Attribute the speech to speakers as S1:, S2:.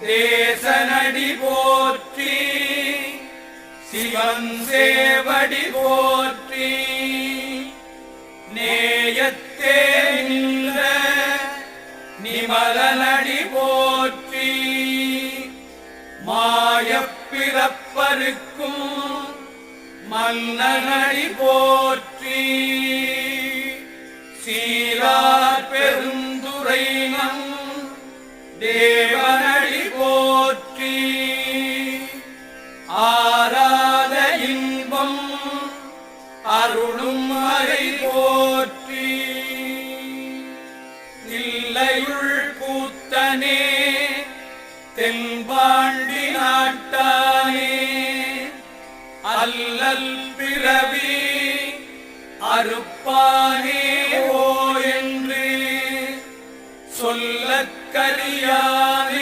S1: தேசனடி போற்றி சிவம் சேவடி போற்றி. நேயத்தே நின்ற நிமலனடி போற்றி மாயப்பிறப்பருக்கும் மன்னனடி போற்றி. சீரா பெருந்துரைனம் நம் அருளும் மறை போற்றி. இல்லையுள் கூத்தனே தென்பாண்டி நாட்டானே. அல்லல் பிறவி அறுப்பானே ஓ என்று சொல்லக்கரியானே